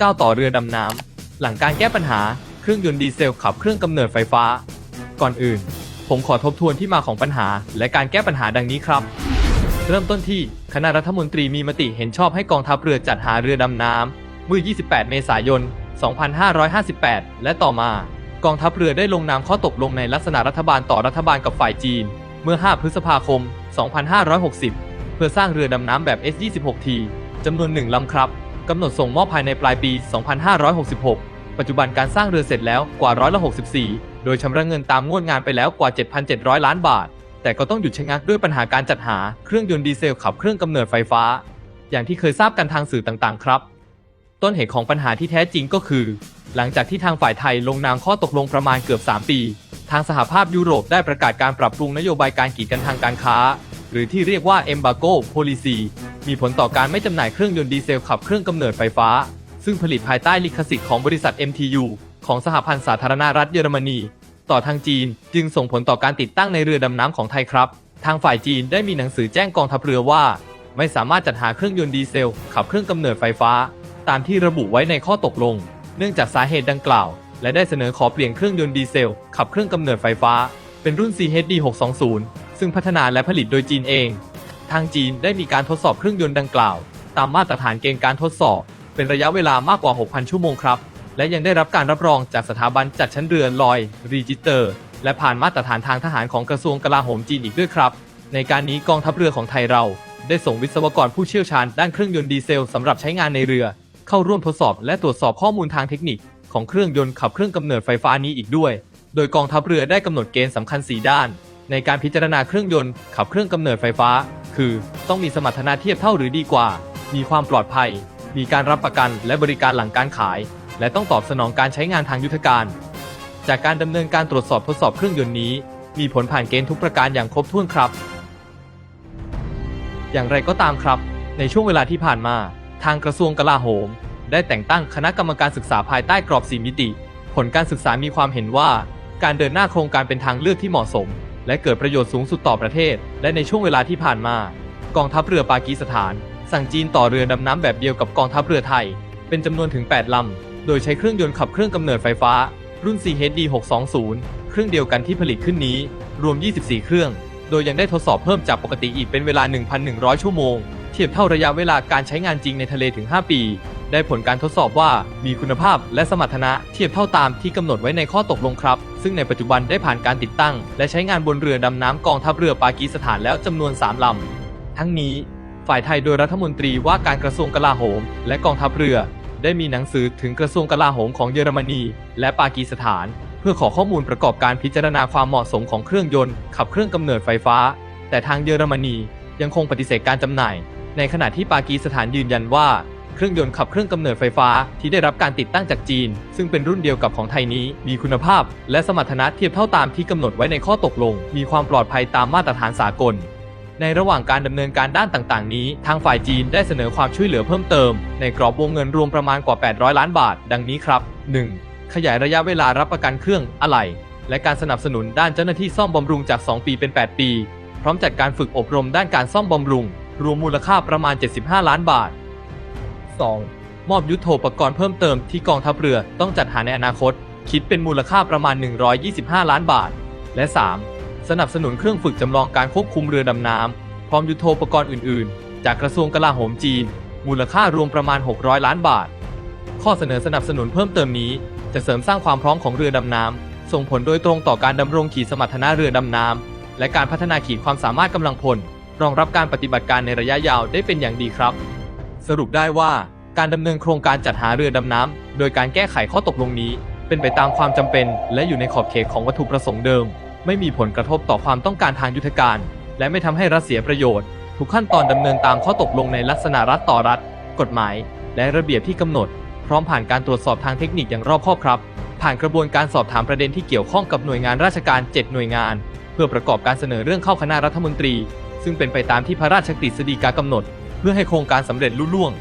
ก้าวต่อเรือดำน้ำ หลังการแก้ปัญหาเครื่องยนต์ดีเซลขับเครื่องกำเนิดไฟฟ้า ก่อนอื่น ผมขอทบทวนที่มาของปัญหา และการแก้ปัญหาดังนี้ครับ เริ่มต้นที่คณะรัฐมนตรีมีมติเห็นชอบให้กองทัพเรือจัดหาเรือดำน้ำเมื่อ 28 เมษายน 2558 และต่อมากองทัพเรือได้ลงนามข้อตกลงในลักษณะรัฐบาลต่อรัฐบาลกับฝ่ายจีน เมื่อ 5 พฤษภาคม 2560 เพื่อสร้างเรือดำน้ำแบบ S26T จำนวนหนึ่งลำครับ กำหนดส่งมอบภายในปลายปี 2566 ปัจจุบันการสร้างเรือเสร็จแล้วกว่าร้อยละ64 โดยชำระเงินตามงวดงานไปแล้วกว่า 7,700 ล้านบาท แต่ก็ต้องหยุดชะงักด้วยปัญหาการจัดหาเครื่องยนต์ดีเซลขับเครื่องกำเนิดไฟฟ้า อย่างที่เคยทราบกันทางสื่อต่างๆ ครับ ต้นเหตุของปัญหาที่แท้จริงก็คือ หลังจากที่ทางฝ่ายไทยลงนามข้อตกลงประมาณเกือบ 3 ปี ทางสหภาพยุโรปได้ประกาศการปรับปรุงนโยบายการกีดกันทางการค้า หรือที่เรียกว่า Embargo Policy มีผลต่อการไม่จำหน่ายเครื่องยนต์ดีเซลขับเครื่องกำเนิดไฟฟ้า ซึ่งผลิตภายใต้ลิขสิทธิ์ของบริษัท MTU ของสหพันธ์สาธารณรัฐเยอรมนี ต่อทางจีนจึงส่งผลต่อการติดตั้งในเรือดำน้ำของไทยครับ ทางฝ่ายจีนได้มีหนังสือแจ้งกองทัพเรือว่า ไม่สามารถจัดหาเครื่องยนต์ดีเซล ขับเครื่องกำเนิดไฟฟ้า ตามที่ระบุไว้ในข้อตกลง เนื่องจากสาเหตุดังกล่าว และได้เสนอขอเปลี่ยนเครื่องยนต์ดีเซล ขับเครื่องกำเนิดไฟฟ้า เป็นรุ่น CHD 620 ซึ่งพัฒนาและผลิตโดยจีนเอง ทางจีนได้มีการทดสอบเครื่องยนต์ดังกล่าว ตามมาตรฐานเกณฑ์การทดสอบ เป็นระยะเวลามากกว่า 6,000 ชั่วโมงครับ และยังได้รับการรับรองจากสถาบันจัดชั้นเรือลอยรีจิเตอร์ และผ่านมาตรฐานทางทหารของกระทรวงกลาโหมจีนอีกด้วยครับ ในการนี้กองทัพเรือของไทยเรา ได้ส่งวิศวกรผู้เชี่ยวชาญด้านเครื่องยนต์ดีเซลสำหรับใช้งานในเรือ เข้าร่วมทดสอบและตรวจสอบข้อมูลทางเทคนิค ของเครื่องยนต์ขับเครื่องกำเนิดไฟฟ้านี้อีกด้วย โดยกองทัพเรือได้กำหนดเกณฑ์สำคัญ 4 ด้าน ในการพิจารณาเครื่องยนต์ขับเครื่องกำเนิดไฟฟ้า คือต้องมีสมรรถนะเทียบเท่าหรือดีกว่า มีความปลอดภัย มีการรับประกันและบริการหลังการขาย และต้องตอบสนองการใช้งานทางยุทธการ จากการดำเนินการตรวจสอบทดสอบเครื่องยนต์นี้ มีผลผ่านเกณฑ์ทุกประการอย่างครบถ้วนครับ อย่างไรก็ตามครับ ในช่วงเวลาที่ผ่านมา ทางกระทรวงกลาโหม ได้แต่งตั้งคณะกรรมการศึกษาภายใต้กรอบสีมิติ ผลการศึกษามีความเห็นว่า การเดินหน้าโครงการเป็นทางเลือกที่เหมาะสม และเกิดประโยชน์สูงสุดต่อประเทศ และในช่วงเวลาที่ผ่านมา กองทัพเรือปากีสถาน สั่งจีนต่อเรือดำน้ำแบบเดียวกับกองทัพเรือไทย เป็นจำนวนถึง 8ลำ โดยใช้เครื่องยนต์ขับเครื่องกำเนิดไฟฟ้า รุ่น CHD 620เครื่องเดียวกันที่ผลิตขึ้นนี้ รวม 24 เครื่อง โดยยังได้ทดสอบเพิ่มจากปกติอีกเป็นเวลา 1,100 ชั่วโมง เทียบเท่าระยะเวลาการใช้งานจริงในทะเลถึง 5 ปี ได้ผลการทดสอบว่ามีคุณภาพและสมรรถนะเทียบเท่าตามที่กำหนดไว้ในข้อตกลงครับ ซึ่งในปัจจุบันได้ผ่านการติดตั้ง และใช้งานบนเรือดำน้ำกองทัพเรือปากีสถานแล้วจำนวน 3ลำทั้งนี้ ฝ่ายไทยโดยรัฐมนตรีว่าการกระทรวงกลาโหม และกองทัพเรือ ได้มีหนังสือถึงกระทรวงกลาโหมของเยอรมนี และปากีสถาน เพื่อขอข้อมูลประกอบการพิจารณาความเหมาะสมของเครื่องยนต์ขับเครื่องกำเนิดไฟฟ้า แต่ทางเยอรมนียังคงปฏิเสธการจำหน่าย ในขณะที่ปากีสถานยืนยันว่า เครื่องยนต์ขับเครื่องกำเนิดไฟฟ้าที่ได้รับการติดตั้งจากจีน ซึ่งเป็นรุ่นเดียวกับของไทยนี้ มีคุณภาพ และสมรรถนะเทียบเท่าตามที่กำหนดไว้ในข้อตกลง มีความปลอดภัยตามมาตรฐานสากล ในระหว่างการดำเนินการด้านต่างๆ นี้ ทางฝ่ายจีนได้เสนอความช่วยเหลือเพิ่มเติม ในกรอบวงเงินรวมประมาณกว่า 800 ล้านบาท ดังนี้ครับ 1. ขยายระยะเวลารับประกันเครื่องอะไหล่และการสนับสนุนด้านเจ้าหน้าที่ซ่อมบำรุงจาก 2 ปีเป็น 8 ปี พร้อมจัดการฝึกอบรมด้านการซ่อมบำรุง รวมมูลค่าประมาณ 75 ล้านบาท 2. มอบยุทโธปกรณ์เพิ่มเติมที่กองทัพเรือต้องจัดหาในอนาคต คิดเป็นมูลค่าประมาณ 125 ล้านบาท และ 3. สนับสนุนเครื่องฝึกจำลองการควบคุมเรือดำน้ำพร้อมยุทโธปกรณ์อื่น ๆ จากกระทรวงกลาโหมจีน มูลค่ารวมประมาณ 600 ล้านบาท ข้อเสนอสนับสนุนเพิ่มเติมนี้ จะเสริมสร้างความพร้อมของเรือดำน้ำส่งผลโดยตรงต่อการดำรงขีดสมรรถนะเรือดำน้ำและการพัฒนาขีดความสามารถกำลังพลรองรับการปฏิบัติการในระยะยาวได้เป็นอย่างดีครับ สรุปได้ว่าการดำเนินโครงการจัดหาเรือดำน้ำ โดยการแก้ไขข้อตกลงนี้ เป็นไปตามความจำเป็น และอยู่ในขอบเขตของวัตถุประสงค์เดิม ไม่มีผลกระทบต่อความต้องการทางยุทธการ และไม่ทำให้รัฐเสียประโยชน์ ทุกขั้นตอนดำเนินตามข้อตกลงในลักษณะรัฐต่อรัฐ กฎหมาย และระเบียบที่กำหนด พร้อมผ่านการตรวจสอบทางเทคนิคอย่างรอบคอบครับ ผ่านกระบวนการสอบถามประเด็นที่เกี่ยวข้องกับหน่วยงานราชการ 7 หน่วยงาน เพื่อประกอบการเสนอเรื่องเข้าคณะรัฐมนตรี ซึ่งเป็นไปตามที่พระราชกฤษฎีกากำหนด เพื่อให้โครงการสำเร็จลุล่วง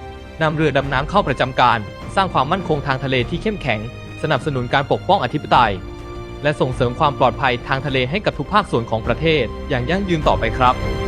นำเรือดำน้ำเข้าประจำการ สร้างความมั่นคงทางทะเลที่เข้มแข็ง สนับสนุนการปกป้องอธิปไตย และส่งเสริมความปลอดภัยทางทะเลให้กับทุกภาคส่วนของประเทศ อย่างยั่งยืนต่อไปครับ